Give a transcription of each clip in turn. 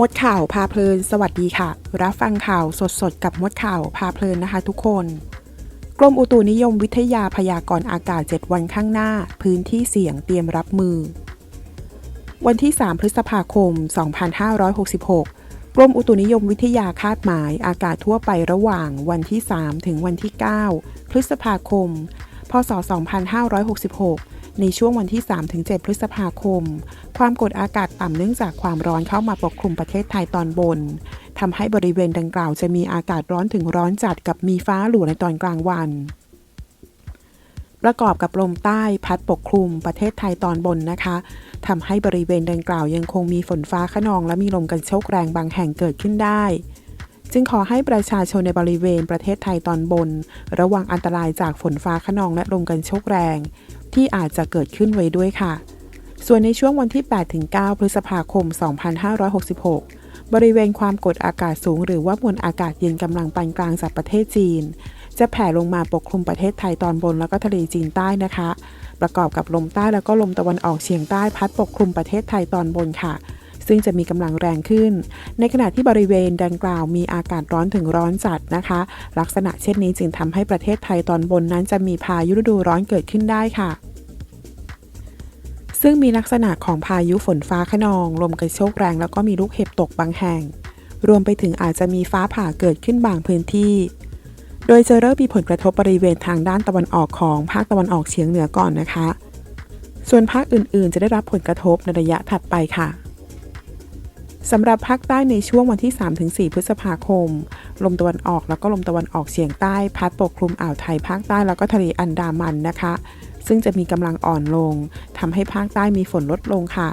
มดข่าวพาเพลิน สวัสดีค่ะ รับฟังข่าวสดๆกับมดข่าวพาเพลินนะคะ ทุกคน กรมอุตุนิยมวิทยาพยากรณ์อากาศ 7 วันข้างหน้า พื้นที่เสี่ยงเตรียมรับมือ วันที่ 3 พฤษภาคม 2566 กรมอุตุนิยมวิทยาคาดหมายอากาศทั่วไประหว่างวันที่ 3 ถึงวันที่ 9 พฤษภาคม พศ 2566 ในช่วงวันที่ 3-7 พฤษภาคม ความกดอากาศต่ำเนื่องจากความร้อนเข้ามาปกคลุมประเทศไทยตอนบนทำให้บริเวณดังกล่าวจะมีอากาศร้อนถึงร้อนจัดกับมีฟ้าหลั่วในตอนกลางวันประกอบกับลมใต้พัดปกคลุมประเทศไทยตอนบนนะคะทำให้บริเวณดังกล่าวยังคงมีฝนฟ้าขนอง และมีลมกันโชกแรงบางแห่งเกิดขึ้นได้ จึงขอให้ประชาชนในบริเวณประเทศไทยตอนบน ระวังอันตรายจากฝนฟ้าขนองและลมกันโชกแรง ที่อาจจะเกิดขึ้นไว้ด้วยค่ะ ส่วนในช่วงวันที่ 8-9 พฤษภาคม 2566 บริเวณความกดอากาศสูง หรือว่ามวลอากาศเย็นกำลังปานกลางจากประเทศจีน จะแผ่ลงมาปกคลุมประเทศไทยตอนบนแล้วก็ทะเลจีนใต้นะคะ ประกอบกับลมใต้แล้วก็ลมตะวันออกเฉียงใต้พัดปกคลุมประเทศไทยตอนบนค่ะ ซึ่งจะมีกำลังแรงขึ้น ในขณะที่บริเวณดังกล่าวมีอากาศร้อนถึงร้อนจัดนะคะ ลักษณะเช่นนี้จึงทำให้ประเทศไทยตอนบนนั้นจะมีพายุฤดูร้อนเกิดขึ้นได้ค่ะซึ่งมีลักษณะของพายุฝนฟ้าขนอง ลมกระโชกแรงแล้วก็มีลูกเห็บตกบางแห่ง รวมไปถึงอาจจะมีฟ้าผ่าเกิดขึ้นบางพื้นที่ โดยจะเริ่มมีผลกระทบบริเวณทางด้านตะวันออกของภาคตะวันออกเฉียงเหนือก่อนนะคะ ส่วนภาคอื่นๆ จะได้รับผลกระทบในระยะถัดไปค่ะ สำหรับภาคใต้ในช่วงวันที่ 3-4 พฤษภาคม ลมตะวันออกแล้วก็ลมตะวันออกเฉียงใต้พัดปกคลุมอ่าวไทยภาคใต้แล้วก็ทะเลอันดามันนะคะ ซึ่งจะมีกำลังอ่อนลงทำให้ภาคใต้มีฝนลดลงค่ะ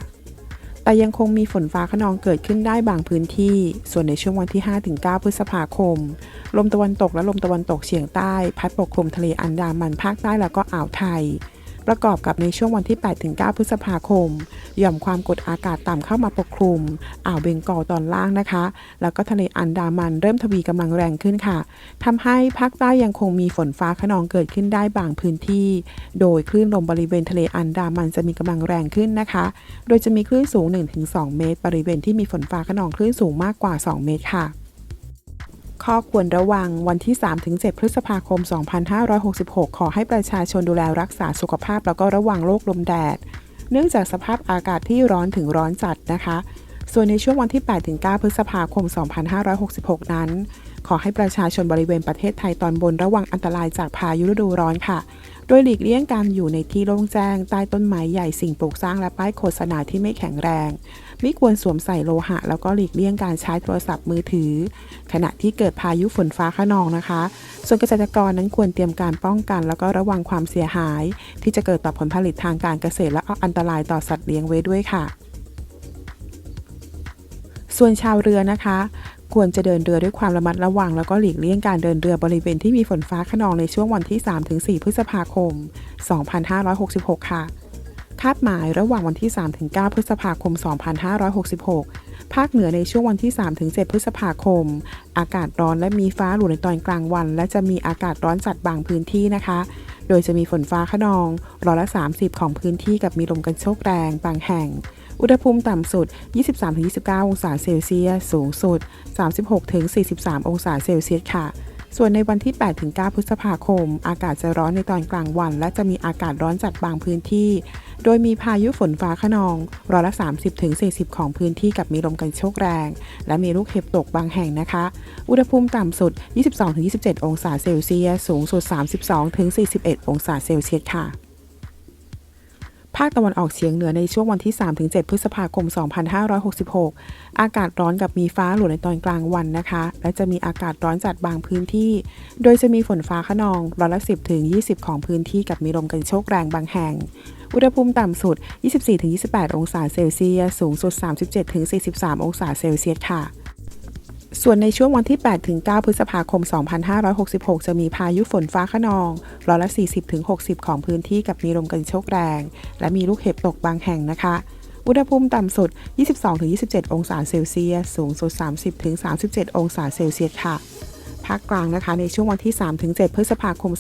แต่ยังคงมีฝนฟ้าขนองเกิดขึ้นได้บางพื้นที่ ส่วนในช่วงวันที่ 5-9 พฤษภาคม ลมตะวันตกและลมตะวันตกเฉียงใต้ พัดปกคลุมทะเลอันดามันภาคใต้แล้วก็อ่าวไทย ประกอบกับในช่วงวันที่ 8-9 พฤษภาคม หย่อมความกดอากาศต่ำเข้ามาปกคลุม อ่าวเบงกอลตอนล่างนะคะ แล้วก็ทะเลอันดามันเริ่มทวีกำลังแรงขึ้นค่ะทำให้ภาคใต้ยังคงมีฝนฟ้าขนองเกิดขึ้นได้บางพื้นที่ โดยคลื่นลมบริเวณทะเลอันดามันจะมีกำลังแรงขึ้นนะคะ โดยจะมีคลื่นสูง 1-2 เมตร บริเวณที่มีฝนฟ้าขนองคลื่นสูงมากกว่า 2 เมตรค่ะ ข้อควรระวังวันที่ 3-7 พฤษภาคม 2566 ขอให้ประชาชนดูแลรักษาสุขภาพ แล้วก็ระวังโรคลมแดด เนื่องจากสภาพอากาศที่ร้อนถึงร้อนจัดนะคะ ส่วนในช่วงวันที่ 8-9 พฤษภาคม 2566 นั้น ขอให้ประชาชนบริเวณประเทศไทยตอนบนระวังอันตรายจากพายุฤดูร้อนค่ะ โดยหลีกเลี่ยงการอยู่ในที่โล่งแจ้ง ใต้ต้นไม้ใหญ่สิ่งปลูกสร้างและป้ายโฆษณาที่ไม่แข็งแรง ไม่ควรสวมใส่โลหะ แล้วก็หลีกเลี่ยงการใช้โทรศัพท์มือถือ ขณะที่เกิดพายุฝนฟ้าขนองนะคะ ส่วนเกษตรกรนั้นควรเตรียมการป้องกัน แล้วก็ระวังความเสียหาย ที่จะเกิดต่อผลผลิตทางการเกษตรและอันตรายต่อสัตว์เลี้ยงไว้ด้วยค่ะส่วนชาวเรือนะคะ ควรจะเดินเรือด้วยความระมัดระวัง แล้วก็หลีกเลี่ยงการเดินเรือบริเวณที่มีฝนฟ้าขนองในช่วงวันที่ 3-4 พฤษภาคม 2566 ค่ะ คาดหมายระหว่างวันที่ 3-9 พฤษภาคม 2566 ภาคเหนือในช่วงวันที่ 3-7 พฤษภาคม อากาศร้อนและมีฟ้าหลู่ในตอนกลางวัน และจะมีอากาศร้อนจัดบางพื้นที่นะคะ โดยจะมีฝนฟ้าขนองร้อยละ 30 ของพื้นที่กับมีลมกันโชกแรงบางแห่ง อุณหภูมิต่ำสุด 23-29 องศาเซลเซียส สูงสุด 36-43 องศาเซลเซียสค่ะ ส่วนในวันที่ 8-9 พฤษภาคม อากาศจะร้อนในตอนกลางวัน และจะมีอากาศร้อนจัดบางพื้นที่ โดยมีพายุฝนฟ้าขนองร้อยละ 30-40 ของพื้นที่กับมีลมกันโชกแรง และมีลูกเห็บตกบางแห่งนะคะ อุณหภูมิต่ำสุด 22-27 องศาเซลเซียส สูงสุด 32-41 องศาเซลเซียสค่ะ ภาคตะวันออกเฉียงเหนือในช่วงวันที่ 3-7 พฤษภาคม 2566 อากาศร้อนกับมีฟ้าหลัวในตอนกลางวันนะคะ และจะมีอากาศร้อนจัดบางพื้นที่ โดยจะมีฝนฟ้าขนองร้อยละ 10-20 ของพื้นที่กับมีลมกันโชกแรงบางแห่ง อุณหภูมิต่ำสุด 24-28 องศาเซลเซียส สูงสุด 37-43 องศาเซลเซียสค่ะ ส่วนในช่วงวันที่8-9พฤษภาคม 2566 จะมีพายุฝนฟ้าขนอง ร้อยละ 40 ถึง 60 ของพื้นที่กับมีลมกันโชกแรง และมีลูกเห็บตกบางแห่งนะคะ อุณหภูมิต่ำสุด 22-27 องศาเซลเซียส สูงสุด 30-37 องศาเซลเซียสค่ะ ภาคกลางนะคะ ในช่วงวันที่ 3-7 พฤษภาคม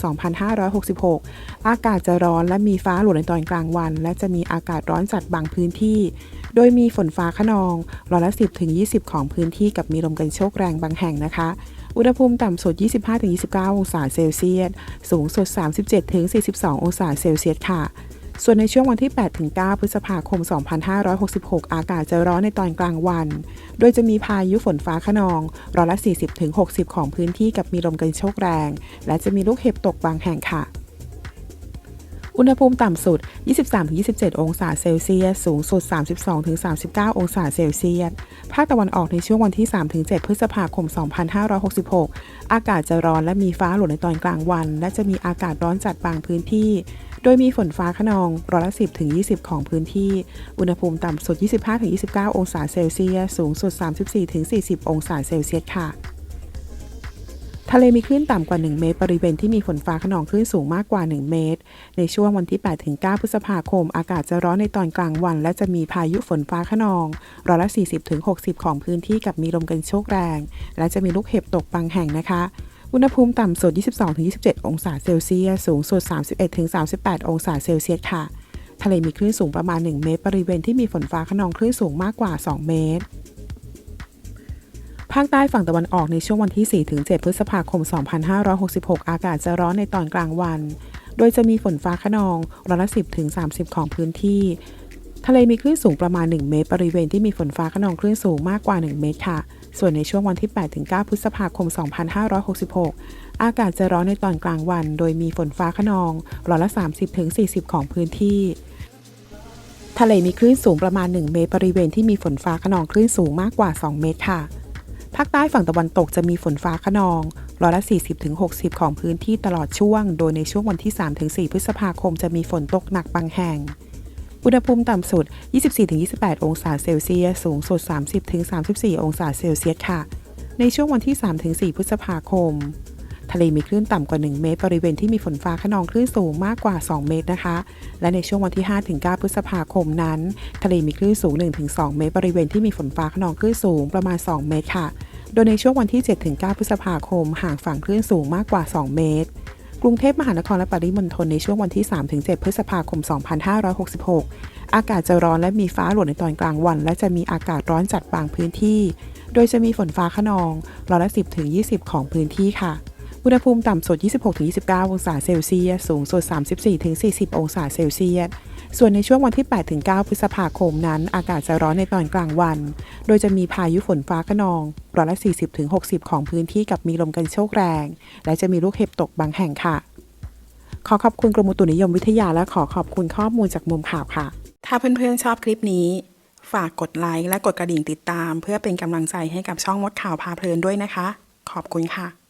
2566 อากาศจะร้อนและมีฟ้าหลวในตอนกลางวัน และจะมีอากาศร้อนจัดบางพื้นที่ โดยมีฝนฟ้าขนองร้อยละ 10-20 ของพื้นที่กับมีลมกันโชกแรงบางแห่งนะคะ อุณหภูมิต่ำสุด 25-29 องศาเซลเซียส สูงสุด 37-42 องศาเซลเซียสค่ะ ส่วนในช่วงวันที่ 8-9 พฤษภาคม 2566 อากาศจะร้อนในตอนกลางวัน โดยจะมีพายุฝนฟ้าขนองร้อยละ 40-60 ของพื้นที่กับมีลมกันโชกแรง และจะมีลูกเห็บตกบางแห่งค่ะ อุณหภูมิต่ำสุด 23-27 องศาเซลเซียส สูงสุด 32-39 องศาเซลเซียส ภาคตะวันออกในช่วงวันที่ 3-7 พฤษภาคม 2566 อากาศจะร้อนและมีฟ้าหลวในตอนกลางวัน และจะมีอากาศร้อนจัดบางพื้นที่ โดยมีฝนฟ้าขนองร้อยละ 10-20 ของพื้นที่ อุณหภูมิต่ำสุด 25-29 องศาเซลเซียส สูงสุด 34-40 องศาเซลเซียสค่ะ ทะเลมีคลื่นต่ำกว่า 1 เมตร บริเวณที่มีฝนฟ้าขนองคลื่นสูงมากกว่า 1 เมตร ในช่วงวันที่ 8-9 พฤษภาคม อากาศจะร้อนในตอนกลางวัน และจะมีพายุฝนฟ้าขนองร้อยละ 40-60 ของพื้นที่กับมีลมกันโชกแรง และจะมีลูกเห็บตกบางแห่งนะคะ อุณหภูมิต่ำสุด 22-27 องศาเซลเซียส สูงสุด 31-38 องศาเซลเซียสค่ะ ทะเลมีคลื่นสูงประมาณ 1 เมตร บริเวณที่มีฝนฟ้าขนองคลื่นสูงมากกว่า 2 เมตร ภาคใต้ฝั่งตะวันออกในช่วงวันที่ 4-7 พฤษภาคม 2566 อากาศจะร้อนในตอนกลางวัน โดยจะมีฝนฟ้าขนองร้อยละ 10-30 ของพื้นที่ ทะเลมีคลื่นสูงประมาณ 1 เมตร บริเวณที่มีฝนฟ้าขนองคลื่นสูงมากกว่า 1 เมตรค่ะ ส่วนในช่วงวันที่ 8-9 พฤษภาคม 2566 อากาศจะร้อนในตอนกลางวัน โดยมีฝนฟ้าขนองร้อยละ 30-40 ของพื้นที่ทะเลมีคลื่นสูงประมาณ 1 เมตร บริเวณที่มีฝนฟ้าขนองคลื่นสูงมากกว่า 2 เมตรค่ะ ภาคใต้ฝั่งตะวันตกจะมีฝนฟ้าขนองร้อยละ 40-60 ของพื้นที่ตลอดช่วง โดยในช่วงวันที่ 3-4 พฤษภาคมจะมีฝนตกหนักบางแห่ง อุณหภูมิต่ำสุด 24-28 องศาเซลเซียส สูงสุด 30-34 องศาเซลเซียสค่ะ ในช่วงวันที่ 3-4 พฤษภาคม ทะเลมีคลื่นต่ำกว่า 1 เมตร บริเวณที่มีฝนฟ้าขนองคลื่นสูงมากกว่า 2 เมตรนะคะ และในช่วงวันที่ 5-9 พฤษภาคมนั้น ทะเลมีคลื่นสูง 1-2 เมตร บริเวณที่มีฝนฟ้าขนองคลื่นสูงประมาณ 2 เมตรค่ะ โดยในช่วงวันที่ 7-9 พฤษภาคมห่างฝั่งคลื่นสูงมากกว่า 2 เมตรกรุงเทพมหานครและปริมณฑลในช่วงวันที่ 3-7 พฤษภาคม 2566 อากาศจะร้อนและมีฟ้าหลวในตอนกลางวัน และจะมีอากาศร้อนจัดบางพื้นที่ โดยจะมีฝนฟ้าขนองร้อยละ10-20 ของพื้นที่ค่ะ อุณหภูมิต่ำสุด 26-29 องศาเซลเซียส สูงสุด 34-40 องศาเซลเซียส ส่วนในช่วงวันที่ 8-9 พฤษภาคมนั้น อากาศจะร้อนในตอนกลางวัน โดยจะมีพายุฝนฟ้าขนองร้อยละ 40-60 ของพื้นที่กับมีลมกันโชกแรง และจะมีลูกเห็บตกบางแห่งค่ะ ขอขอบคุณกรมอุตุนิยมวิทยาและขอขอบคุณข้อมูลจากมุมข่าวค่ะ ถ้าเพื่อนๆชอบคลิปนี้ ฝากกดไลค์และกดกระดิ่งติดตาม เพื่อเป็นกำลังใจให้กับช่องมดข่าวพาเพลินด้วยนะคะ ขอบคุณค่ะ